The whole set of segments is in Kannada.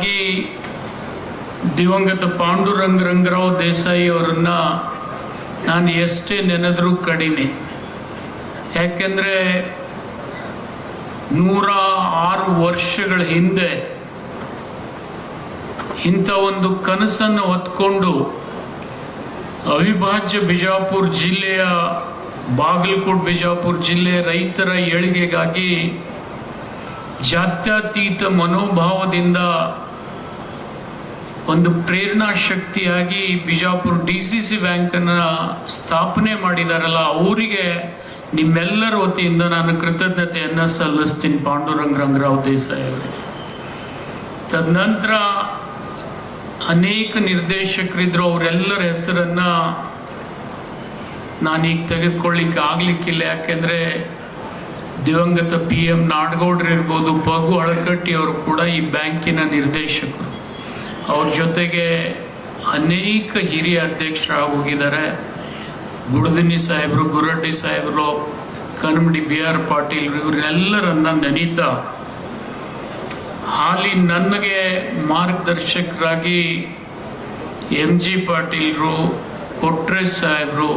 ಮೊದಲನೇದಾಗಿ ದಿವಂಗತ ಪಾಂಡುರಂಗ ರಂಗರಾವ್ ದೇಸಾಯಿ ಅವರನ್ನ ನಾನು ಎಷ್ಟೇ ನೆನೆದರೂ ಕಡಿಮೆ. ಯಾಕೆಂದರೆ ನೂರ ಆರು ವರ್ಷಗಳ ಹಿಂದೆ ಇಂಥ ಒಂದು ಕನಸನ್ನು ಹೊತ್ಕೊಂಡು ಅವಿಭಾಜ್ಯ ಬಿಜಾಪುರ ಜಿಲ್ಲೆಯ, ಬಾಗಲಕೋಟ್ ಬಿಜಾಪುರ ಜಿಲ್ಲೆ ರೈತರ ಏಳಿಗೆಗಾಗಿ ಜಾತ್ಯತೀತ ಮನೋಭಾವದಿಂದ ಒಂದು ಪ್ರೇರಣಾ ಶಕ್ತಿಯಾಗಿ ಬಿಜಾಪುರ ಡಿ ಸಿ ಸಿ ಬ್ಯಾಂಕನ್ನು ಸ್ಥಾಪನೆ ಮಾಡಿದಾರಲ್ಲ, ಅವರಿಗೆ ನಿಮ್ಮೆಲ್ಲರ ವತಿಯಿಂದ ನಾನು ಕೃತಜ್ಞತೆಯನ್ನು ಸಲ್ಲಿಸ್ತೀನಿ. ಪಾಂಡುರಂಗ ರಂಗರಾವ್ ದೇಸಾಯಿ ಅವರಿಗೆ ತದನಂತರ ಅನೇಕ ನಿರ್ದೇಶಕರಿದ್ರು, ಅವರೆಲ್ಲರ ಹೆಸರನ್ನ ನಾನೀಗ ತೆಗೆದುಕೊಳ್ಳಿಕ್ಕೆ ಆಗಲಿಕ್ಕಿಲ್ಲ. ಯಾಕೆಂದ್ರೆ ದಿವಂಗತ ಪಿ ಎಂ ನಾಡಗೌಡ್ರು ಇರ್ಬೋದು ಪಗು ಅಳಕಟ್ಟಿ ಅವರು ಕೂಡ ಈ ಬ್ಯಾಂಕಿನ ನಿರ್ದೇಶಕರು. ಅವ್ರ ಜೊತೆಗೆ ಅನೇಕ ಹಿರಿಯ ಅಧ್ಯಕ್ಷರಾಗಿ ಹೋಗಿದ್ದಾರೆ. ಗುಡದಿನಿ ಸಾಹೇಬರು, ಗುರಡ್ಡಿ ಸಾಹೇಬರು ಕನಮಡಿ ಬಿ ಆರ್ ಪಾಟೀಲ್ ಇವರೆಲ್ಲರನ್ನ ನೆನೀತಾ ಹಾಲಿ ನನಗೆ ಮಾರ್ಗದರ್ಶಕರಾಗಿ ಎಂ ಜಿ ಪಾಟೀಲ್ರು, ಕೊಟ್ರೆ ಸಾಹೇಬರು,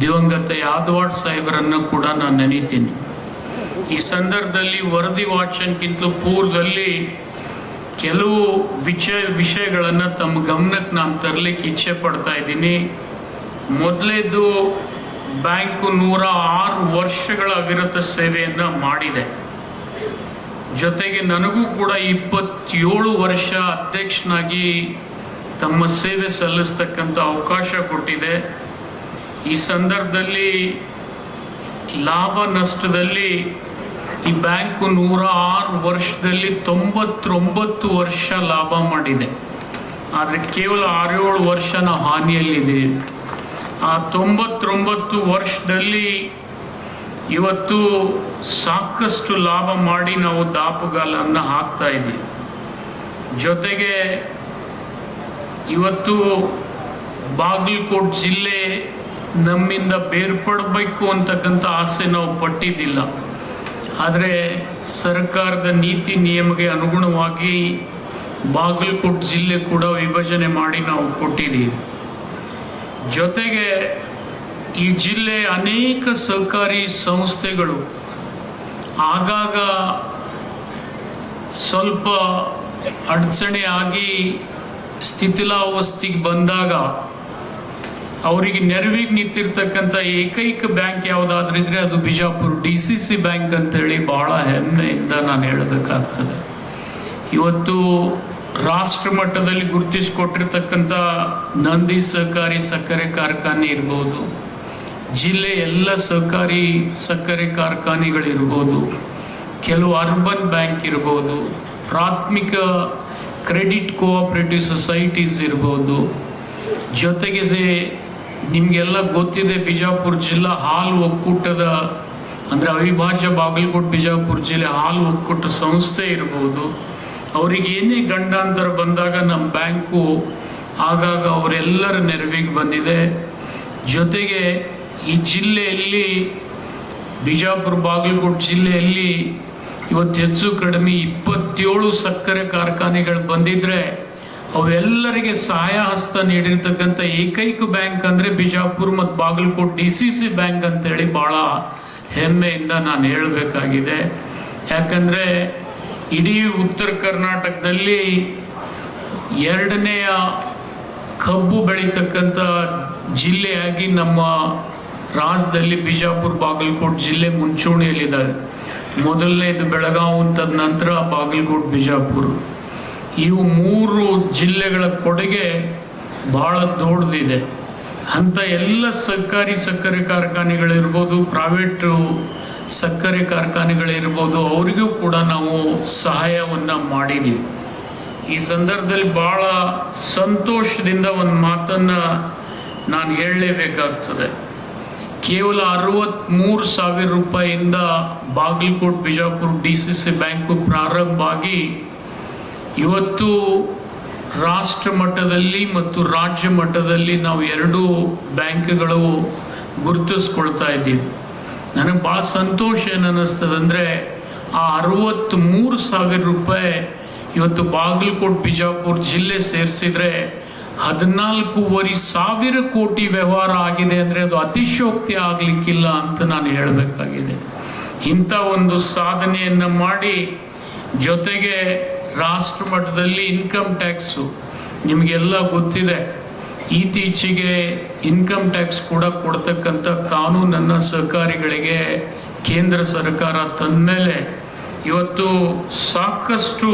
ದಿವಂಗತ ಯಾದವಾಡ್ ಸಾಹೇಬರನ್ನು ಕೂಡ ನಾನು ನೆನೀತೀನಿ. ಈ ಸಂದರ್ಭದಲ್ಲಿ ವರದಿ ವಾಚನ್ಗಿಂತಲೂ ಪೂರ್ವದಲ್ಲಿ ಕೆಲವು ವಿಷಯ ವಿಷಯಗಳನ್ನು ತಮ್ಮ ಗಮನಕ್ಕೆ ನಾನು ತರಲಿಕ್ಕೆ ಇಚ್ಛೆ ಪಡ್ತಾ ಇದ್ದೀನಿ. ಮೊದಲೇದು ಬ್ಯಾಂಕು ನೂರ ಆರು ವರ್ಷಗಳ ಅವಿರತ ಸೇವೆಯನ್ನು ಮಾಡಿದೆ. ಜೊತೆಗೆ ನನಗೂ ಕೂಡ ಇಪ್ಪತ್ತೇಳು ವರ್ಷ ಅಧ್ಯಕ್ಷನಾಗಿ ತಮ್ಮ ಸೇವೆ ಸಲ್ಲಿಸ್ತಕ್ಕಂಥ ಅವಕಾಶ ಕೊಟ್ಟಿದೆ. ಈ ಸಂದರ್ಭದಲ್ಲಿ ಲಾಭ ನಷ್ಟದಲ್ಲಿ ಈ ಬ್ಯಾಂಕು ನೂರ ಆರು ವರ್ಷದಲ್ಲಿ ತೊಂಬತ್ತೊಂಬತ್ತು ವರ್ಷ ಲಾಭ ಮಾಡಿದೆ. ಆದರೆ ಕೇವಲ ಆರೇಳು ವರ್ಷ ನಾವು ಹಾನಿಯಲ್ಲಿದೆ. ಆ ತೊಂಬತ್ತೊಂಬತ್ತು ವರ್ಷದಲ್ಲಿ ಇವತ್ತು ಸಾಕಷ್ಟು ಲಾಭ ಮಾಡಿ ನಾವು ದಾಪುಗಾಲನ್ನು ಹಾಕ್ತಾ ಇದ್ದೀವಿ. ಜೊತೆಗೆ ಇವತ್ತು ಬಾಗಲಕೋಟ್ ಜಿಲ್ಲೆ ನಮ್ಮಿಂದ ಬೇರ್ಪಡಬೇಕು ಅಂತಕ್ಕಂಥ ಆಸೆ ನಾವು ಪಟ್ಟಿದ್ದಿಲ್ಲ. ಆದರೆ ಸರ್ಕಾರದ ನೀತಿ ನಿಯಮಕ್ಕೆ ಅನುಗುಣವಾಗಿ ಬಾಗಲಕೋಟ್ ಜಿಲ್ಲೆ ಕೂಡ ವಿಭಜನೆ ಮಾಡಿ ನಾವು ಕೊಟ್ಟಿದ್ದೀವಿ. ಜೊತೆಗೆ ಈ ಜಿಲ್ಲೆ ಅನೇಕ ಸಹಕಾರಿ ಸಂಸ್ಥೆಗಳು ಆಗಾಗ ಸ್ವಲ್ಪ ಅಡಚಣೆ ಆಗಿ ಸ್ಥಿತಿಲಾವಸ್ಥೆಗೆ ಬಂದಾಗ ಅವರಿಗೆ ನೆರವಿಗೆ ನಿಂತಿರ್ತಕ್ಕಂಥ ಏಕೈಕ ಬ್ಯಾಂಕ್ ಯಾವುದಾದ್ರೂ ಇದ್ರೆ ಅದು Bijapur D C C bank ಅಂತೇಳಿ ಭಾಳ ಹೆಮ್ಮೆಯಿಂದ ನಾನು ಹೇಳಬೇಕಾಗ್ತದೆ. ಇವತ್ತು ರಾಷ್ಟ್ರ ಮಟ್ಟದಲ್ಲಿ ಗುರುತಿಸಿಕೊಟ್ಟಿರ್ತಕ್ಕಂಥ ನಂದಿ ಸಹಕಾರಿ ಸಕ್ಕರೆ ಕಾರ್ಖಾನೆ ಇರ್ಬೋದು, ಜಿಲ್ಲೆ ಎಲ್ಲ ಸಹಕಾರಿ ಸಕ್ಕರೆ ಕಾರ್ಖಾನೆಗಳಿರ್ಬೋದು, ಕೆಲವು ಅರ್ಬನ್ ಬ್ಯಾಂಕ್ ಇರ್ಬೋದು, ಪ್ರಾಥಮಿಕ ಕ್ರೆಡಿಟ್ ಕೋಆಪರೇಟಿವ್ ಸೊಸೈಟೀಸ್ ಇರ್ಬೋದು, ಜೊತೆಗೆ ನಿಮಗೆಲ್ಲ ಗೊತ್ತಿದೆ, ಬಿಜಾಪುರ ಜಿಲ್ಲಾ ಹಾಲು ಒಕ್ಕೂಟದ ಅಂದರೆ ಅವಿಭಾಜ್ಯ ಬಾಗಲಕೋಟೆ, ಬಿಜಾಪುರ ಜಿಲ್ಲೆ ಹಾಲು ಒಕ್ಕೂಟ ಸಂಸ್ಥೆ ಇರ್ಬೋದು. ಅವರಿಗೆ ಏನೇ ಗಂಡಾಂತರ ಬಂದಾಗ ನಮ್ಮ ಬ್ಯಾಂಕು ಆಗಾಗ ಅವರೆಲ್ಲರ ನೆರವಿಗೆ ಬಂದಿದೆ. ಜೊತೆಗೆ ಈ ಜಿಲ್ಲೆಯಲ್ಲಿ, ಬಿಜಾಪುರ, ಬಾಗಲಕೋಟೆ ಜಿಲ್ಲೆಯಲ್ಲಿ ಇವತ್ತು ಹೆಚ್ಚು ಕಡಿಮೆ ಇಪ್ಪತ್ತೇಳು ಸಕ್ಕರೆ ಕಾರ್ಖಾನೆಗಳು ಬಂದಿದ್ರೆ ಅವೆಲ್ಲರಿಗೆ ಸಹಾಯ ಹಸ್ತ ನೀಡಿರ್ತಕ್ಕಂಥ ಏಕೈಕ ಬ್ಯಾಂಕ್ ಅಂದರೆ ಬಿಜಾಪುರ ಮತ್ತು Bagalkot D C C bank ಅಂತೇಳಿ ಭಾಳ ಹೆಮ್ಮೆಯಿಂದ ನಾನು ಹೇಳಬೇಕಾಗಿದೆ. ಯಾಕಂದರೆ ಇಡೀ ಉತ್ತರ ಕರ್ನಾಟಕದಲ್ಲಿ ಎರಡನೆಯ ಕಬ್ಬು ಬೆಳೀತಕ್ಕಂಥ ಜಿಲ್ಲೆಯಾಗಿ ನಮ್ಮ ರಾಜ್ಯದಲ್ಲಿ ಬಿಜಾಪುರ, ಬಾಗಲಕೋಟ್ ಜಿಲ್ಲೆ ಮುಂಚೂಣಿಯಲ್ಲಿದ್ದಾವೆ. ಮೊದಲನೇದು ಬೆಳಗಾವಿ ಅಂತದ ನಂತರ ಬಾಗಲಕೋಟ್, ಬಿಜಾಪುರ. ಇವು ಮೂರು ಜಿಲ್ಲೆಗಳ ಕೊಡುಗೆ ಬಹಳ ದೊಡ್ಡದಿದೆ. ಅಂಥ ಎಲ್ಲ ಸರ್ಕಾರಿ ಸಕ್ಕರೆ ಕಾರ್ಖಾನೆಗಳಿರ್ಬೋದು ಪ್ರೈವೇಟು ಸಕ್ಕರೆ ಕಾರ್ಖಾನೆಗಳಿರ್ಬೋದು ಅವರಿಗೂ ಕೂಡ ನಾವು ಸಹಾಯವನ್ನು ಮಾಡಿದ್ದೀವಿ ಈ ಸಂದರ್ಭದಲ್ಲಿ ಭಾಳ ಸಂತೋಷದಿಂದ ಒಂದು ಮಾತನ್ನು ನಾನು ಹೇಳಲೇಬೇಕಾಗ್ತದೆ. ಕೇವಲ ಅರವತ್ತ್ಮೂರು ಸಾವಿರ ರೂಪಾಯಿಯಿಂದ Bagalkot, Bijapur, D C C bank ಪ್ರಾರಂಭ ಆಗಿ ಇವತ್ತು ರಾಷ್ಟ್ರ ಮಟ್ಟದಲ್ಲಿ ಮತ್ತು ರಾಜ್ಯ ಮಟ್ಟದಲ್ಲಿ ನಾವು ಎರಡೂ ಬ್ಯಾಂಕ್ಗಳು ಗುರುತಿಸ್ಕೊಳ್ತಾ ಇದ್ದೀವಿ. ನನಗೆ ಭಾಳ ಸಂತೋಷ ಏನು ಅನ್ನಿಸ್ತದೆ ಅಂದರೆ ಆ ಅರವತ್ತ್ಮೂರು ಸಾವಿರ ರೂಪಾಯಿ ಇವತ್ತು ಬಾಗಲಕೋಟೆ, ಬಿಜಾಪುರ ಜಿಲ್ಲೆ ಸೇರಿಸಿದ್ರೆ ಹದಿನಾಲ್ಕೂವರೆ ಸಾವಿರ ಕೋಟಿ ವ್ಯವಹಾರ ಆಗಿದೆ ಅಂದರೆ ಅದು ಅತಿಶೋಕ್ತಿ ಆಗಲಿಕ್ಕಿಲ್ಲ ಅಂತ ನಾನು ಹೇಳಬೇಕಾಗಿದೆ. ಇಂಥ ಒಂದು ಸಾಧನೆಯನ್ನು ಮಾಡಿ ಜೊತೆಗೆ ರಾಷ್ಟ್ರ ಮಟ್ಟದಲ್ಲಿ ಇನ್ಕಮ್ ಟ್ಯಾಕ್ಸು ನಿಮಗೆಲ್ಲ ಗೊತ್ತಿದೆ. ಇತ್ತೀಚೆಗೆ ಇನ್ಕಮ್ ಟ್ಯಾಕ್ಸ್ ಕೂಡ ಕೊಡ್ತಕ್ಕಂಥ ಕಾನೂನನ್ನು ಸಹಕಾರಿಗಳಿಗೆ ಕೇಂದ್ರ ಸರ್ಕಾರ ತಂದ ಮೇಲೆ ಇವತ್ತು ಸಾಕಷ್ಟು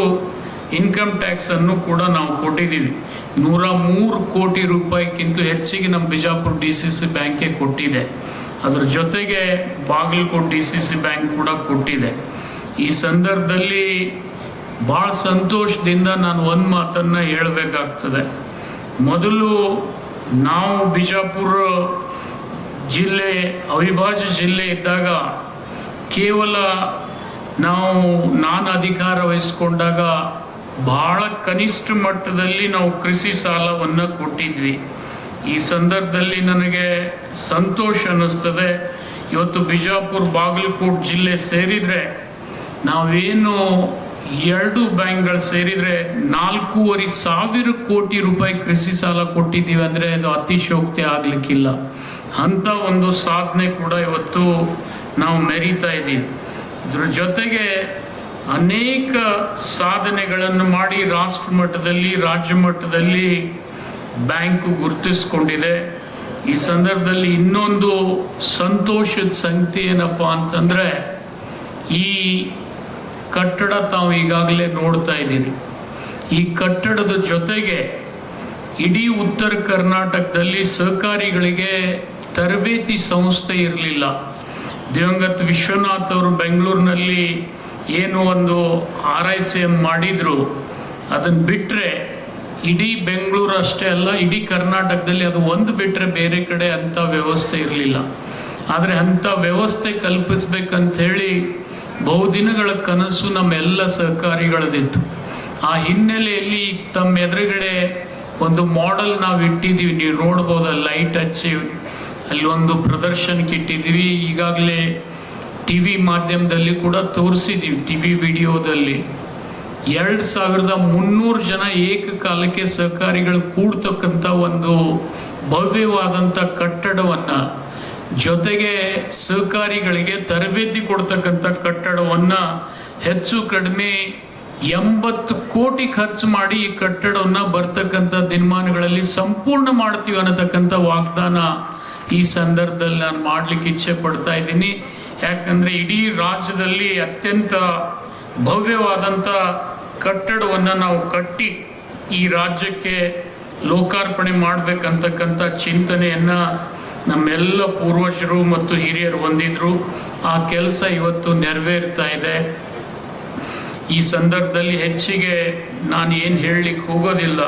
ಇನ್ಕಮ್ ಟ್ಯಾಕ್ಸನ್ನು ಕೂಡ ನಾವು ಕೊಟ್ಟಿದ್ದೀವಿ. ನೂರ ಮೂರು ಕೋಟಿ ರೂಪಾಯಿಗಿಂತ ಹೆಚ್ಚಿಗೆ ನಮ್ಮ ಬಿಜಾಪುರ ಡಿ ಸಿ ಸಿ ಬ್ಯಾಂಕ್ಗೆ ಕೊಟ್ಟಿದೆ. ಅದರ ಜೊತೆಗೆ Bagalkot D C C bank ಕೂಡ ಕೊಟ್ಟಿದೆ. ಈ ಸಂದರ್ಭದಲ್ಲಿ ಭಾಳ ಸಂತೋಷದಿಂದ ನಾನು ಒಂದು ಮಾತನ್ನು ಹೇಳಬೇಕಾಗ್ತದೆ. ಮೊದಲು ನಾವು ಬಿಜಾಪುರ ಜಿಲ್ಲೆ, ಅವಿಭಾಜ್ಯ ಜಿಲ್ಲೆ ಇದ್ದಾಗ ಕೇವಲ ನಾವು ನಾನು ಅಧಿಕಾರ ವಹಿಸ್ಕೊಂಡಾಗ ಭಾಳ ಕನಿಷ್ಠ ಮಟ್ಟದಲ್ಲಿ ನಾವು ಕೃಷಿ ಸಾಲವನ್ನು ಕೊಟ್ಟಿದ್ವಿ. ಈ ಸಂದರ್ಭದಲ್ಲಿ ನನಗೆ ಸಂತೋಷ ಅನ್ನಿಸ್ತದೆ. ಇವತ್ತು ಬಿಜಾಪುರ ಬಾಗಲಕೋಟ್ ಜಿಲ್ಲೆ ಸೇರಿದರೆ ನಾವೇನು ಎರಡು ಬ್ಯಾಂಕ್ಗಳು ಸೇರಿದರೆ ನಾಲ್ಕೂವರೆ ಸಾವಿರ ಕೋಟಿ ರೂಪಾಯಿ ಕೃಷಿ ಸಾಲ ಕೊಟ್ಟಿದ್ದೀವಿ ಅಂದರೆ ಅದು ಅತಿಶೋಕ್ತಿ ಆಗಲಿಕ್ಕಿಲ್ಲ. ಅಂತ ಒಂದು ಸಾಧನೆ ಕೂಡ ಇವತ್ತು ನಾವು ಮೆರೀತಾ ಇದ್ದೀವಿ. ಇದ್ರ ಜೊತೆಗೆ ಅನೇಕ ಸಾಧನೆಗಳನ್ನು ಮಾಡಿ ರಾಷ್ಟ್ರ ಮಟ್ಟದಲ್ಲಿ, ರಾಜ್ಯ ಮಟ್ಟದಲ್ಲಿ ಬ್ಯಾಂಕು ಗುರುತಿಸ್ಕೊಂಡಿದೆ. ಈ ಸಂದರ್ಭದಲ್ಲಿ ಇನ್ನೊಂದು ಸಂತೋಷದ ಸಂಗತಿ ಏನಪ್ಪ ಅಂತಂದರೆ ಈ ಕಟ್ಟಡ ತಾವು ಈಗಾಗಲೇ ನೋಡ್ತಾ ಇದ್ದೀರಿ. ಈ ಕಟ್ಟಡದ ಜೊತೆಗೆ ಇಡೀ ಉತ್ತರ ಕರ್ನಾಟಕದಲ್ಲಿ ಸಹಕಾರಿಗಳಿಗೆ ತರಬೇತಿ ಸಂಸ್ಥೆ ಇರಲಿಲ್ಲ. ದಿವಂಗತ ವಿಶ್ವನಾಥ್ ಅವರು ಬೆಂಗಳೂರಿನಲ್ಲಿ ಏನು ಒಂದು ಆರ್ ಐ ಸಿ ಎಂ ಮಾಡಿದ್ರು. ಅದನ್ನು ಬಿಟ್ಟರೆ ಇಡೀ ಬೆಂಗಳೂರು ಅಷ್ಟೇ ಅಲ್ಲ, ಇಡೀ ಕರ್ನಾಟಕದಲ್ಲಿ ಅದು ಒಂದು ಬಿಟ್ಟರೆ ಬೇರೆ ಕಡೆ ಅಂಥ ವ್ಯವಸ್ಥೆ ಇರಲಿಲ್ಲ. ಆದರೆ ಅಂಥ ವ್ಯವಸ್ಥೆ ಕಲ್ಪಿಸ್ಬೇಕಂತ ಹೇಳಿ ಬಹುದಿನಗಳ ಕನಸು ನಮ್ಮೆಲ್ಲ ಸಹಕಾರಿಗಳದಿತ್ತು ಆ ಹಿನ್ನೆಲೆಯಲ್ಲಿ ತಮ್ಮ ಎದುರುಗಡೆ ಒಂದು ಮಾಡೆಲ್ ನಾವು ಇಟ್ಟಿದ್ದೀವಿ. ನೀವು ನೋಡ್ಬೋದು ಲೈಟ್ ಹಚ್ಚಿ. ಅಲ್ಲಿ ಒಂದು ಪ್ರದರ್ಶನಕ್ಕೆ ಇಟ್ಟಿದ್ದೀವಿ. ಈಗಾಗಲೇ ಟಿ ವಿ ಮಾಧ್ಯಮದಲ್ಲಿ ಕೂಡ ತೋರಿಸಿದ್ದೀವಿ. ಟಿ ವಿ ವಿಡಿಯೋದಲ್ಲಿ. ಎರಡು ಸಾವಿರದ ಮುನ್ನೂರು ಜನ ಏಕಕಾಲಕ್ಕೆ ಸಹಕಾರಿಗಳು ಕೂಡ್ತಕ್ಕಂಥ ಒಂದು ಭವ್ಯವಾದಂಥ ಕಟ್ಟಡವನ್ನು ಜೊತೆಗೆ ಸಹಕಾರಿಗಳಿಗೆ ತರಬೇತಿ ಕೊಡ್ತಕ್ಕಂಥ ಕಟ್ಟಡವನ್ನು ಹೆಚ್ಚು ಕಡಿಮೆ ಎಂಬತ್ತು ಕೋಟಿ ಖರ್ಚು ಮಾಡಿ ಈ ಕಟ್ಟಡವನ್ನು ಬರ್ತಕ್ಕಂಥ ದಿನಮಾನಗಳಲ್ಲಿ ಸಂಪೂರ್ಣ ಮಾಡ್ತೀವಿ ಅನ್ನತಕ್ಕಂಥ ವಾಗ್ದಾನ ಈ ಸಂದರ್ಭದಲ್ಲಿ ನಾನು ಮಾಡಲಿಕ್ಕೆ ಇಚ್ಛೆ ಪಡ್ತಾ ಇದ್ದೀನಿ. ಯಾಕಂದರೆ ಇಡೀ ರಾಜ್ಯದಲ್ಲಿ ಅತ್ಯಂತ ಭವ್ಯವಾದಂಥ ಕಟ್ಟಡವನ್ನು ನಾವು ಕಟ್ಟಿ ಈ ರಾಜ್ಯಕ್ಕೆ ಲೋಕಾರ್ಪಣೆ ಮಾಡಬೇಕಂತಕ್ಕಂಥ ಚಿಂತನೆಯನ್ನು ನಮ್ಮೆಲ್ಲ ಪೂರ್ವಜರು ಮತ್ತು ಹಿರಿಯರು ಹೊಂದಿದ್ರು ಆ ಕೆಲಸ ಇವತ್ತು ನೆರವೇರ್ತಾ ಇದೆ. ಈ ಸಂದರ್ಭದಲ್ಲಿ ಹೆಚ್ಚಿಗೆ ನಾನು ಏನು ಹೇಳಲಿಕ್ಕೆ ಹೋಗೋದಿಲ್ಲ.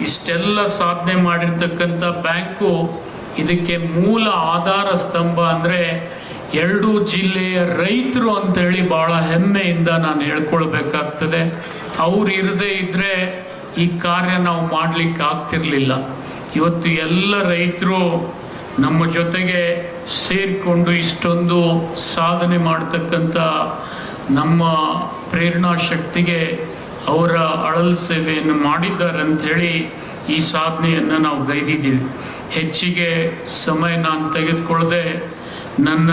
ಇಷ್ಟೆಲ್ಲ ಸಾಧನೆ ಮಾಡಿರ್ತಕ್ಕಂಥ ಬ್ಯಾಂಕು ಇದಕ್ಕೆ ಮೂಲ ಆಧಾರ ಸ್ತಂಭ ಅಂದರೆ ಎರಡೂ ಜಿಲ್ಲೆಯ ರೈತರು ಅಂತೇಳಿ ಭಾಳ ಹೆಮ್ಮೆಯಿಂದ ನಾನು ಹೇಳ್ಕೊಳ್ಬೇಕಾಗ್ತದೆ. ಅವ್ರು ಇರದೇ ಇದ್ದರೆ ಈ ಕಾರ್ಯ ನಾವು ಮಾಡಲಿಕ್ಕೆ ಆಗ್ತಿರ್ಲಿಲ್ಲ. ಇವತ್ತು ಎಲ್ಲ ರೈತರು ನಮ್ಮ ಜೊತೆಗೆ ಸೇರಿಕೊಂಡು ಇಷ್ಟೊಂದು ಸಾಧನೆ ಮಾಡ್ತಕ್ಕಂಥ ನಮ್ಮ ಪ್ರೇರಣಾ ಶಕ್ತಿಗೆ ಅವರ ಅಳಲ್ ಸೇವೆಯನ್ನು ಮಾಡಿದ್ದಾರೆ ಅಂತ ಹೇಳಿ ಈ ಸಾಧನೆಯನ್ನು ನಾವು ಗೈದಿದ್ದೀವಿ. ಹೆಚ್ಚಿಗೆ ಸಮಯ ನಾನು ತೆಗೆದುಕೊಳ್ಳದೆ ನನ್ನ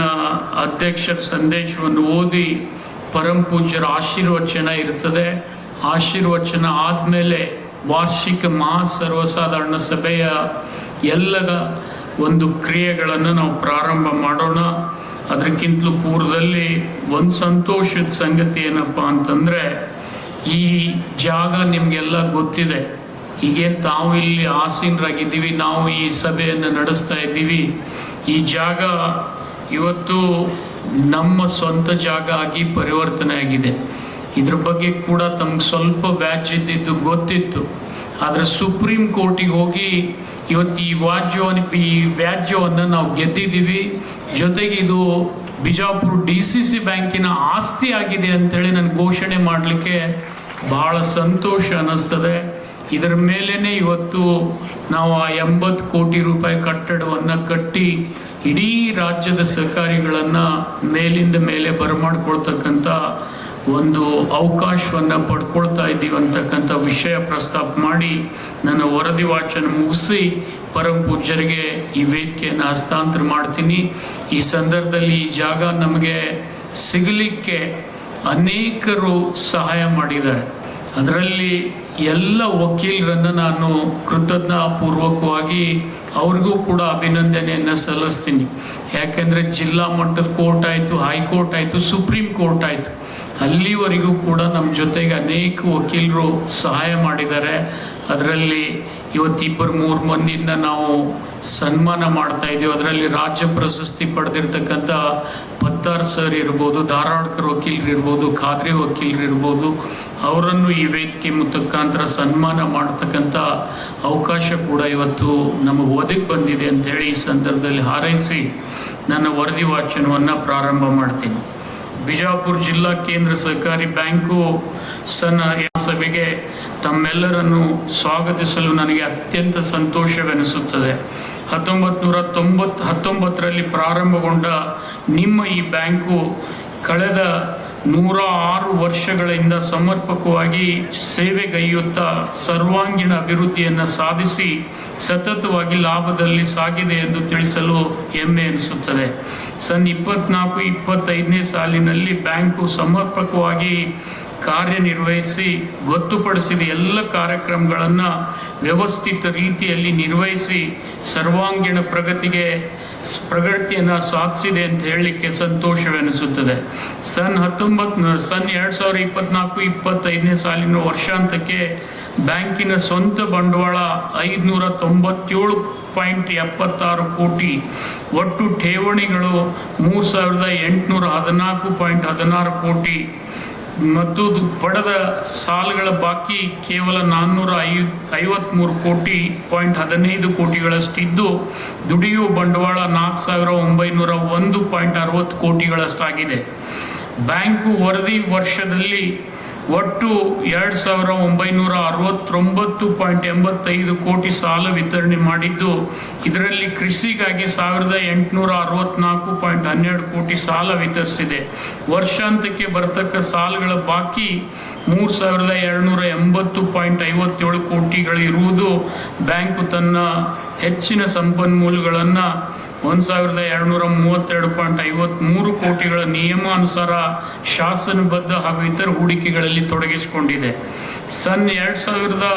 ಅಧ್ಯಕ್ಷರ ಸಂದೇಶವನ್ನು ಓದಿ ಪರಂ ಪೂಜ್ಯರ ಆಶೀರ್ವಚನ ಇರ್ತದೆ. ಆಶೀರ್ವಚನ ಆದಮೇಲೆ ವಾರ್ಷಿಕ ಮಹಾ ಸರ್ವಸಾಧಾರಣ ಸಭೆಯ ಎಲ್ಲ ಒಂದು ಕ್ರಿಯೆಗಳನ್ನು ನಾವು ಪ್ರಾರಂಭ ಮಾಡೋಣ. ಅದಕ್ಕಿಂತಲೂ ಪೂರ್ವದಲ್ಲಿ ಒಂದು ಸಂತೋಷದ ಸಂಗತಿ ಏನಪ್ಪ ಅಂತಂದರೆ, ಈ ಜಾಗ ನಿಮಗೆಲ್ಲ ಗೊತ್ತಿದೆ. ಈಗೇನು ತಾವು ಇಲ್ಲಿ ಆಸೀನರಾಗಿದ್ದೀವಿ, ನಾವು ಈ ಸಭೆಯನ್ನು ನಡೆಸ್ತಾ ಇದ್ದೀವಿ. ಈ ಜಾಗ ಇವತ್ತು ನಮ್ಮ ಸ್ವಂತ ಜಾಗ ಆಗಿ ಪರಿವರ್ತನೆ ಆಗಿದೆ. ಇದ್ರ ಬಗ್ಗೆ ಕೂಡ ತಮ್ಗೆ ಸ್ವಲ್ಪ ಬ್ಯಾಚ್ ಇದ್ದಿದ್ದು ಗೊತ್ತಿತ್ತು. ಆದರೆ ಸುಪ್ರೀಂ ಕೋರ್ಟಿಗೆ ಹೋಗಿ ಇವತ್ತು ಈ ವಾಜ್ಯವನ್ನು ಈ ವ್ಯಾಜ್ಯವನ್ನು ನಾವು ಗೆದ್ದಿದ್ದೀವಿ. ಜೊತೆಗೆ ಇದು ಬಿಜಾಪುರ ಡಿ ಸಿ ಸಿ ಬ್ಯಾಂಕಿನ ಆಸ್ತಿ ಆಗಿದೆ ಅಂತೇಳಿ ನನಗೆ ಘೋಷಣೆ ಮಾಡಲಿಕ್ಕೆ ಬಹಳ ಸಂತೋಷ ಅನ್ನಿಸ್ತದೆ. ಇದರ ಮೇಲೇ ಇವತ್ತು ನಾವು ಆ ಎಂಬತ್ತು ಕೋಟಿ ರೂಪಾಯಿ ಕಟ್ಟಡವನ್ನು ಕಟ್ಟಿ ಇಡೀ ರಾಜ್ಯದ ಸಹಕಾರಿಗಳನ್ನು ಮೇಲಿಂದ ಮೇಲೆ ಬರಮಾಡ್ಕೊಳ್ತಕ್ಕಂಥ ಒಂದು ಅವಕಾಶವನ್ನು ಪಡ್ಕೊಳ್ತಾ ಇದ್ದೀವಿ ಅಂತಕ್ಕಂಥ ವಿಷಯ ಪ್ರಸ್ತಾಪ ಮಾಡಿ ನನ್ನ ವರದಿ ವಾಚನ ಮುಗಿಸಿ ಪರಮ ಪೂಜ್ಯರಿಗೆ ಈ ವೇದಿಕೆಯನ್ನು ಹಸ್ತಾಂತರ ಮಾಡ್ತೀನಿ. ಈ ಸಂದರ್ಭದಲ್ಲಿ ಈ ಜಾಗ ನಮಗೆ ಸಿಗಲಿಕ್ಕೆ ಅನೇಕರು ಸಹಾಯ ಮಾಡಿದ್ದಾರೆ. ಅದರಲ್ಲಿ ಎಲ್ಲ ವಕೀಲರನ್ನು ನಾನು ಕೃತಜ್ಞಪೂರ್ವಕವಾಗಿ ಅವ್ರಿಗೂ ಕೂಡ ಅಭಿನಂದನೆಯನ್ನು ಸಲ್ಲಿಸ್ತೀನಿ. ಯಾಕೆಂದರೆ ಜಿಲ್ಲಾ ಮಟ್ಟದ ಕೋರ್ಟ್ ಆಯಿತು, ಹೈಕೋರ್ಟ್ ಆಯಿತು, ಸುಪ್ರೀಂ ಕೋರ್ಟ್ ಆಯಿತು. ಅಲ್ಲಿವರೆಗೂ ಕೂಡ ನಮ್ಮ ಜೊತೆಗೆ ಅನೇಕ ವಕೀಲರು ಸಹಾಯ ಮಾಡಿದ್ದಾರೆ. ಅದರಲ್ಲಿ ಇವತ್ತಿಬ್ಬರು ಮೂರು ಮಂದಿಯಿಂದ ನಾವು ಸನ್ಮಾನ ಮಾಡ್ತಾ ಇದ್ದೀವಿ ಅದರಲ್ಲಿ ರಾಜ್ಯ ಪ್ರಶಸ್ತಿ ಪಡೆದಿರ್ತಕ್ಕಂಥ ಪತ್ತಾರ್ ಸರ್ ಇರ್ಬೋದು, ಧಾರವಾಡಕರ್ ವಕೀಲರು ಇರ್ಬೋದು, ಖಾದ್ರಿ ವಕೀಲರು ಇರ್ಬೋದು, ಅವರನ್ನು ಈ ವೇದಿಕೆ ಮುಖಾಂತರ ಸನ್ಮಾನ ಮಾಡ್ತಕ್ಕಂಥ ಅವಕಾಶ ಕೂಡ ಇವತ್ತು ನಮಗೆ ಒದಗಿ ಬಂದಿದೆ ಅಂತ ಹೇಳಿ ಈ ಸಂದರ್ಭದಲ್ಲಿ ಹಾರೈಸಿ ನನ್ನ ವರದಿ ವಾಚನವನ್ನು ಪ್ರಾರಂಭ ಮಾಡ್ತೀನಿ. ಬಿಜಾಪುರ ಜಿಲ್ಲಾ ಕೇಂದ್ರ ಸಹಕಾರಿ ಬ್ಯಾಂಕು ಸನ್ನ ಸಭೆಗೆ ತಮ್ಮೆಲ್ಲರನ್ನು ಸ್ವಾಗತಿಸಲು ನನಗೆ ಅತ್ಯಂತ ಸಂತೋಷವೆನಿಸುತ್ತದೆ. ಹತ್ತೊಂಬತ್ತು ನೂರ ತೊಂಬತ್ತು ಹತ್ತೊಂಬತ್ತರಲ್ಲಿ ಪ್ರಾರಂಭಗೊಂಡ ನಿಮ್ಮ ಈ ಬ್ಯಾಂಕು ಕಳೆದ ನೂರ ಆರು ವರ್ಷಗಳಿಂದ ಸಮರ್ಪಕವಾಗಿ ಸೇವೆಗೈಯುತ್ತಾ ಸರ್ವಾಂಗೀಣ ಅಭಿವೃದ್ಧಿಯನ್ನು ಸಾಧಿಸಿ ಸತತವಾಗಿ ಲಾಭದಲ್ಲಿ ಸಾಗಿದೆ ಎಂದು ತಿಳಿಸಲು ಹೆಮ್ಮೆ ಅನಿಸುತ್ತದೆ ಸನ್ ಇಪ್ಪತ್ನಾಲ್ಕು, ಇಪ್ಪತ್ತೈದನೇ ಸಾಲಿನಲ್ಲಿ ಬ್ಯಾಂಕು ಸಮರ್ಪಕವಾಗಿ ಕಾರ್ಯನಿರ್ವಹಿಸಿ ಗೊತ್ತುಪಡಿಸಿದ ಎಲ್ಲ ಕಾರ್ಯಕ್ರಮಗಳನ್ನು ವ್ಯವಸ್ಥಿತ ರೀತಿಯಲ್ಲಿ ನಿರ್ವಹಿಸಿ ಸರ್ವಾಂಗೀಣ ಪ್ರಗತಿಗೆ ಪ್ರಗತಿಯನ್ನು ಸಾಧಿಸಿದೆ ಅಂತ ಹೇಳಲಿಕ್ಕೆ ಸಂತೋಷವೆನಿಸುತ್ತದೆ. ಸನ್ ಹತ್ತೊಂಬತ್ತು ಸನ್ ಎರಡು ಸಾವಿರ ಇಪ್ಪತ್ನಾಲ್ಕು, ಇಪ್ಪತ್ತೈದನೇ ಸಾಲಿನ ವರ್ಷಾಂತಕ್ಕೆ ಬ್ಯಾಂಕಿನ ಸ್ವಂತ ಬಂಡವಾಳ ಐದುನೂರ ತೊಂಬತ್ತೇಳು ಪಾಯಿಂಟ್ ಎಪ್ಪತ್ತಾರು ಕೋಟಿ. ಒಟ್ಟು ಠೇವಣಿಗಳು ಮೂರು ಸಾವಿರದ ಎಂಟುನೂರ ಹದಿನಾಲ್ಕು ಪಾಯಿಂಟ್ ಹದಿನಾರು ಕೋಟಿ. ಮತ್ತು ಪಡೆದ ಸಾಲಗಳ ಬಾಕಿ ಕೇವಲ ನಾನ್ನೂರ ಐ ಐವತ್ತ್ಮೂರು ಕೋಟಿ ಪಾಯಿಂಟ್ ಹದಿನೈದು ಕೋಟಿಗಳಷ್ಟಿದ್ದು ದುಡಿಯುವ ಬಂಡವಾಳ ನಾಲ್ಕು ಸಾವಿರ ಒಂಬೈನೂರ ಒಂದು ಪಾಯಿಂಟ್ ಅರವತ್ತು ಕೋಟಿಗಳಷ್ಟಾಗಿದೆ. ಬ್ಯಾಂಕು ವರದಿ ವರ್ಷದಲ್ಲಿ ಒಟ್ಟು ಎರಡು ಸಾವಿರ ಒಂಬೈನೂರ ಅರವತ್ತೊಂಬತ್ತು ಪಾಯಿಂಟ್ ಎಂಬತ್ತೈದು ಕೋಟಿ ಸಾಲ ವಿತರಣೆ ಮಾಡಿದ್ದು, ಇದರಲ್ಲಿ ಕೃಷಿಗಾಗಿ ಸಾವಿರದ ಎಂಟುನೂರ ಅರವತ್ನಾಲ್ಕು ಪಾಯಿಂಟ್ ಹನ್ನೆರಡು ಕೋಟಿ ಸಾಲ ವಿತರಿಸಿದೆ. ವರ್ಷಾಂತಕ್ಕೆ ಬರತಕ್ಕ ಸಾಲಗಳ ಬಾಕಿ ಮೂರು ಸಾವಿರದ ಎರಡುನೂರ ಎಂಬತ್ತು ಪಾಯಿಂಟ್ ಐವತ್ತೇಳು ಕೋಟಿಗಳಿರುವುದು ಬ್ಯಾಂಕು ತನ್ನ ಹೆಚ್ಚಿನ ಸಂಪನ್ಮೂಲಗಳನ್ನು ಒಂದು ಸಾವಿರದ ಎರಡುನೂರ ಮೂವತ್ತೆರಡು ಪಾಯಿಂಟ್ ಐವತ್ತ್ಮೂರು ಕೋಟಿಗಳ ನಿಯಮಾನುಸಾರ ಶಾಸನಬದ್ಧ ಹಾಗೂ ಇತರ ಹೂಡಿಕೆಗಳಲ್ಲಿ ತೊಡಗಿಸಿಕೊಂಡಿದೆ. ಸನ್ ಎರಡು ಸಾವಿರದ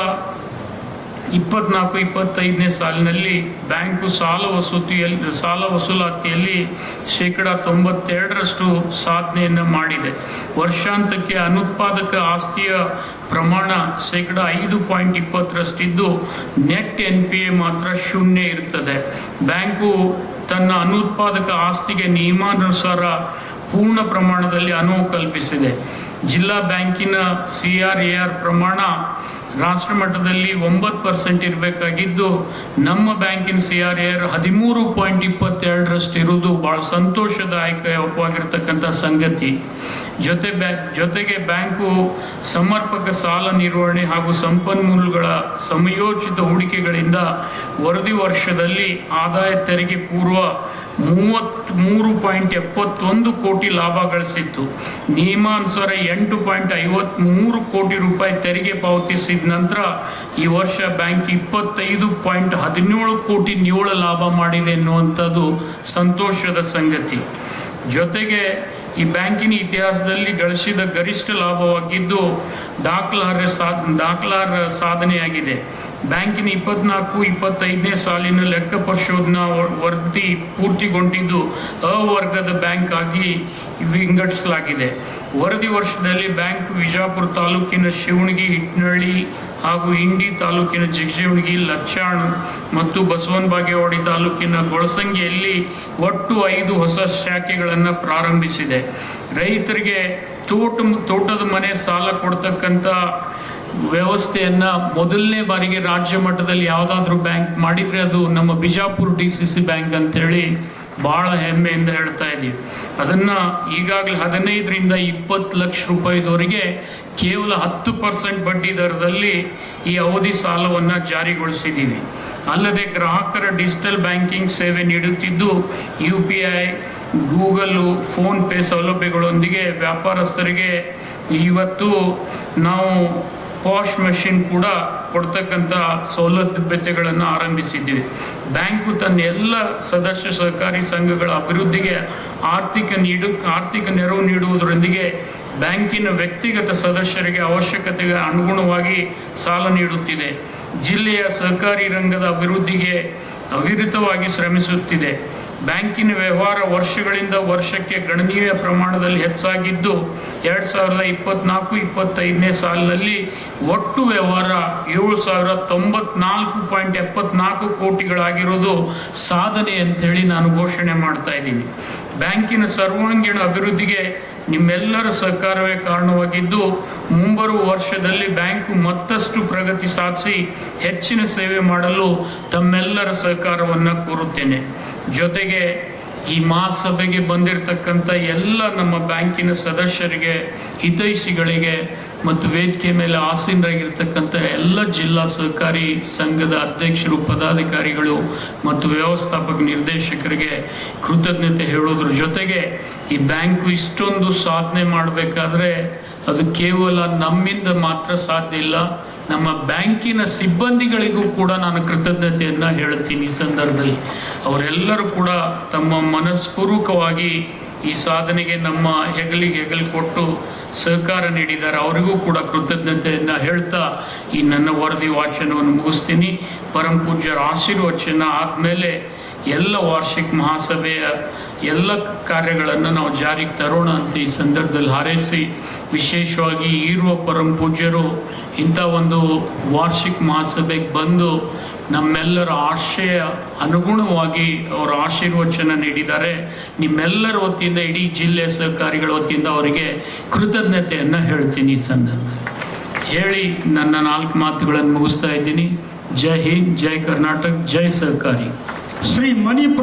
ಇಪ್ಪತ್ನಾಲ್ಕು, ಇಪ್ಪತ್ತೈದನೇ ಸಾಲಿನಲ್ಲಿ ಬ್ಯಾಂಕು ಸಾಲ ವಸೂತಿಯಲ್ಲಿ, ಸಾಲ ವಸೂಲಾತಿಯಲ್ಲಿ ಶೇಕಡ ತೊಂಬತ್ತೆರಡರಷ್ಟು ಸಾಧನೆಯನ್ನು ಮಾಡಿದೆ. ವರ್ಷಾಂತಕ್ಕೆ ಅನುತ್ಪಾದಕ ಆಸ್ತಿಯ ಪ್ರಮಾಣ ಶೇಕಡ ಐದು ಪಾಯಿಂಟ್ ಇಪ್ಪತ್ತರಷ್ಟಿದ್ದು, ನೆಟ್ ಎನ್ ಪಿ ಎ ಮಾತ್ರ ಶೂನ್ಯ ಇರುತ್ತದೆ ಬ್ಯಾಂಕು ತನ್ನ ಅನುತ್ಪಾದಕ ಆಸ್ತಿಗೆ ನಿಯಮಾನುಸಾರ ಪೂರ್ಣ ಪ್ರಮಾಣದಲ್ಲಿ ಅನುವು ಕಲ್ಪಿಸಿದೆ. ಜಿಲ್ಲಾ ಬ್ಯಾಂಕಿನ ಸಿ ಆರ್ ಎ ಆರ್ ಪ್ರಮಾಣ ರಾಷ್ಟ್ರ ಮಟ್ಟದಲ್ಲಿ ಒಂಬತ್ತು ಪರ್ಸೆಂಟ್ ಇರಬೇಕಾಗಿದ್ದು, ನಮ್ಮ ಬ್ಯಾಂಕಿನ ಸಿ ಆರ್ ಎರ್ ಹದಿಮೂರು ಪಾಯಿಂಟ್ ಇಪ್ಪತ್ತೆರಡರಷ್ಟು ಇರುವುದು ಭಾಳ ಸಂತೋಷದಾಯಕವಾಗಿರ್ತಕ್ಕಂಥ ಸಂಗತಿ. ಜೊತೆ ಬ್ಯಾ, ಜೊತೆಗೆ ಬ್ಯಾಂಕು ಸಮರ್ಪಕ ಸಾಲ ನಿರ್ವಹಣೆ ಹಾಗೂ ಸಂಪನ್ಮೂಲಗಳ ಸಮಯೋಚಿತ ಹೂಡಿಕೆಗಳಿಂದ ವರದಿ ವರ್ಷದಲ್ಲಿ ಆದಾಯ ತೆರಿಗೆ ಪೂರ್ವ ಮೂವತ್ತ್ಮೂರು ಪಾಯಿಂಟ್ ಎಪ್ಪತ್ತೊಂದು ಕೋಟಿ ಲಾಭ ಗಳಿಸಿತ್ತು. ನಿಯಮಾನುಸಾರ ಎಂಟು ಪಾಯಿಂಟ್ ಐವತ್ತ್ಮೂರು ಕೋಟಿ ರೂಪಾಯಿ ತೆರಿಗೆ ಪಾವತಿಸಿದ ನಂತರ ಈ ವರ್ಷ ಬ್ಯಾಂಕ್ ಇಪ್ಪತ್ತೈದು ಪಾಯಿಂಟ್ ಹದಿನೇಳು ಕೋಟಿ ನಿವ್ವಳ ಲಾಭ ಮಾಡಿದೆ ಎನ್ನುವಂಥದ್ದು ಸಂತೋಷದ ಸಂಗತಿ. ಜೊತೆಗೆ ಈ ಬ್ಯಾಂಕಿನ ಇತಿಹಾಸದಲ್ಲಿ ಗಳಿಸಿದ ಗರಿಷ್ಠ ಲಾಭವಾಗಿದ್ದು, ದಾಖಲಾರ್ಹ ಸಾ, ದಾಖಲಾರ್ಹ ಸಾಧನೆಯಾಗಿದೆ. ಬ್ಯಾಂಕಿನ ಇಪ್ಪತ್ನಾಲ್ಕು, ಇಪ್ಪತ್ತೈದನೇ ಸಾಲಿನ ಲೆಕ್ಕ ಪರಿಶೋಧನಾ ವರದಿ ಪೂರ್ತಿಗೊಂಡಿದ್ದು ಅವರ್ಗದ ಬ್ಯಾಂಕ್ ಆಗಿ ವಿಂಗಡಿಸಲಾಗಿದೆ. ವರದಿ ವರ್ಷದಲ್ಲಿ ಬ್ಯಾಂಕ್ ವಿಜಾಪುರ ತಾಲೂಕಿನ ಶಿವಣಗಿ, ಹಿಟ್ನಳ್ಳಿ ಹಾಗೂ ಇಂಡಿ ತಾಲೂಕಿನ ಜಗಜೀವಣಗಿ ಲಕ್ಷಾಣ ಮತ್ತು ಬಸವನ ಬಾಗೇವಾಡಿ ತಾಲೂಕಿನ ಗೊಳಸಂಗಿಯಲ್ಲಿ ಒಟ್ಟು ಐದು ಹೊಸ ಶಾಖೆಗಳನ್ನು ಪ್ರಾರಂಭಿಸಿದೆ. ರೈತರಿಗೆ ತೋಟ, ತೋಟದ ಮನೆ ಸಾಲ ಕೊಡ್ತಕ್ಕಂಥ ವ್ಯವಸ್ಥೆಯನ್ನ ಮೊದಲನೇ ಬಾರಿಗೆ ರಾಜ್ಯ ಮಟ್ಟದಲ್ಲಿ ಯಾವುದಾದ್ರೂ ಬ್ಯಾಂಕ್ ಮಾಡಿದ್ರೆ ಅದು ನಮ್ಮ Bijapur D C C bank ಅಂತೇಳಿ ಬಹಳ ಹೆಮ್ಮೆಯಿಂದ ಹೇಳ್ತಾ ಇದ್ದೀವಿ ಅದನ್ನ ಈಗಾಗಲೇ ಹದಿನೈದರಿಂದ ಇಪ್ಪತ್ತು ಲಕ್ಷ ರೂಪಾಯಿದವರಿಗೆ ಕೇವಲ ಹತ್ತು ಪರ್ಸೆಂಟ್ ಬಡ್ಡಿ ದರದಲ್ಲಿ ಈ ಅವಧಿ ಸಾಲವನ್ನು ಜಾರಿಗೊಳಿಸಿದ್ದೀವಿ. ಅಲ್ಲದೆ ಗ್ರಾಹಕರ ಡಿಜಿಟಲ್ ಬ್ಯಾಂಕಿಂಗ್ ಸೇವೆ ನೀಡುತ್ತಿದ್ದು U P I, Google, PhonePe ಸೌಲಭ್ಯಗಳೊಂದಿಗೆ ವ್ಯಾಪಾರಸ್ಥರಿಗೆ ಇವತ್ತು ನಾವು ಪಾಶ್ ಮೆಷಿನ್ ಕೂಡ ಕೊಡ್ತಕ್ಕಂಥ ಸೌಲಭ್ಯತೆಗಳನ್ನು ಆರಂಭಿಸಿದ್ದೀವಿ. ಬ್ಯಾಂಕು ತನ್ನ ಎಲ್ಲ ಸದಸ್ಯ ಸಹಕಾರಿ ಸಂಘಗಳ ಅಭಿವೃದ್ಧಿಗೆ ಆರ್ಥಿಕ ನೀಡು, ಆರ್ಥಿಕ ನೆರವು ನೀಡುವುದರೊಂದಿಗೆ ಬ್ಯಾಂಕಿನ ವ್ಯಕ್ತಿಗತ ಸದಸ್ಯರಿಗೆ ಅವಶ್ಯಕತೆಗೆ ಅನುಗುಣವಾಗಿ ಸಾಲ ನೀಡುತ್ತಿದೆ. ಜಿಲ್ಲೆಯ ಸಹಕಾರಿ ರಂಗದ ಅಭಿವೃದ್ಧಿಗೆ ಅವಿರತವಾಗಿ ಶ್ರಮಿಸುತ್ತಿದೆ. ಬ್ಯಾಂಕಿನ ವ್ಯವಹಾರ ವರ್ಷಗಳಿಂದ ವರ್ಷಕ್ಕೆ ಗಣನೀಯ ಪ್ರಮಾಣದಲ್ಲಿ ಹೆಚ್ಚಾಗಿದ್ದು, ಎರಡು ಸಾವಿರದ ಇಪ್ಪತ್ನಾಲ್ಕು, ಇಪ್ಪತ್ತೈದನೇ ಸಾಲಿನಲ್ಲಿ ಒಟ್ಟು ವ್ಯವಹಾರ ಏಳು ಸಾವಿರ ತೊಂಬತ್ನಾಲ್ಕು ಪಾಯಿಂಟ್ ಎಪ್ಪತ್ನಾಲ್ಕು ಕೋಟಿಗಳಾಗಿರೋದು ಸಾಧನೆ ಅಂತೇಳಿ ನಾನು ಘೋಷಣೆ ಮಾಡ್ತಾ ಇದ್ದೀನಿ. ಬ್ಯಾಂಕಿನ ಸರ್ವಾಂಗೀಣ ಅಭಿವೃದ್ಧಿಗೆ ನಿಮ್ಮೆಲ್ಲರ ಸಹಕಾರವೇ ಕಾರಣವಾಗಿದ್ದು, ಮುಂಬರುವ ವರ್ಷದಲ್ಲಿ ಬ್ಯಾಂಕು ಮತ್ತಷ್ಟು ಪ್ರಗತಿ ಸಾಧಿಸಿ ಹೆಚ್ಚಿನ ಸೇವೆ ಮಾಡಲು ತಮ್ಮೆಲ್ಲರ ಸಹಕಾರವನ್ನು ಕೋರುತ್ತೇನೆ. ಜೊತೆಗೆ ಈ ಮಹಾಸಭೆಗೆ ಬಂದಿರತಕ್ಕಂಥ ಎಲ್ಲ ನಮ್ಮ ಬ್ಯಾಂಕಿನ ಸದಸ್ಯರಿಗೆ, ಹಿತೈಷಿಗಳಿಗೆ ಮತ್ತು ವೇದಿಕೆ ಮೇಲೆ ಆಸೀನರಾಗಿರ್ತಕ್ಕಂಥ ಎಲ್ಲ ಜಿಲ್ಲಾ ಸಹಕಾರಿ ಸಂಘದ ಅಧ್ಯಕ್ಷರು, ಪದಾಧಿಕಾರಿಗಳು ಮತ್ತು ವ್ಯವಸ್ಥಾಪಕ ನಿರ್ದೇಶಕರಿಗೆ ಕೃತಜ್ಞತೆ ಹೇಳೋದ್ರ ಜೊತೆಗೆ ಈ ಬ್ಯಾಂಕು ಇಷ್ಟೊಂದು ಸಾಧನೆ ಮಾಡಬೇಕಾದ್ರೆ ಅದು ಕೇವಲ ನಮ್ಮಿಂದ ಮಾತ್ರ ಸಾಧ್ಯ ಇಲ್ಲ. ನಮ್ಮ ಬ್ಯಾಂಕಿನ ಸಿಬ್ಬಂದಿಗಳಿಗೂ ಕೂಡ ನಾನು ಕೃತಜ್ಞತೆಯನ್ನು ಹೇಳ್ತೀನಿ ಈ ಸಂದರ್ಭದಲ್ಲಿ. ಅವರೆಲ್ಲರೂ ಕೂಡ ತಮ್ಮ ಮನಸ್ಪೂರ್ವಕವಾಗಿ ಈ ಸಾಧನೆಗೆ ನಮ್ಮ ಹೆಗಲಿಗೆ ಹೆಗಲು ಕೊಟ್ಟು ಸಹಕಾರ ನೀಡಿದ್ದಾರೆ. ಅವರಿಗೂ ಕೂಡ ಕೃತಜ್ಞತೆಯನ್ನು ಹೇಳ್ತಾ ಈ ನನ್ನ ವರದಿ ವಾಚನವನ್ನು ಮುಗಿಸ್ತೀನಿ. ಪರಮ ಪೂಜ್ಯರ ಆಶೀರ್ವಚನ ಆದಮೇಲೆ ಎಲ್ಲ ವಾರ್ಷಿಕ ಮಹಾಸಭೆಯ ಎಲ್ಲ ಕಾರ್ಯಗಳನ್ನು ನಾವು ಜಾರಿಗೆ ತರೋಣ ಅಂತ ಈ ಸಂದರ್ಭದಲ್ಲಿ ಹಾರೈಸಿ, ವಿಶೇಷವಾಗಿ ಈರುವ ಪರಮ ಪೂಜ್ಯರು ಇಂಥ ಒಂದು ವಾರ್ಷಿಕ ಮಹಾಸಭೆಗೆ ಬಂದು ನಮ್ಮೆಲ್ಲರ ಆಶಯ ಅನುಗುಣವಾಗಿ ಅವರ ಆಶೀರ್ವಚನ ನೀಡಿದ್ದಾರೆ. ನಿಮ್ಮೆಲ್ಲರ ವತಿಯಿಂದ, ಇಡೀ ಜಿಲ್ಲೆ ಸಹಕಾರಿಗಳ ವತಿಯಿಂದ ಅವರಿಗೆ ಕೃತಜ್ಞತೆಯನ್ನು ಹೇಳ್ತೀನಿ ಈ ಸಂದರ್ಭ ಹೇಳಿ ನನ್ನ ನಾಲ್ಕು ಮಾತುಗಳನ್ನು ಮುಗಿಸ್ತಾ ಇದ್ದೀನಿ. ಜೈ ಹಿಂದ್, ಜೈ ಕರ್ನಾಟಕ, ಜೈ ಸಹಕಾರಿ. ಶ್ರೀ ಮಣಿಪ್ರ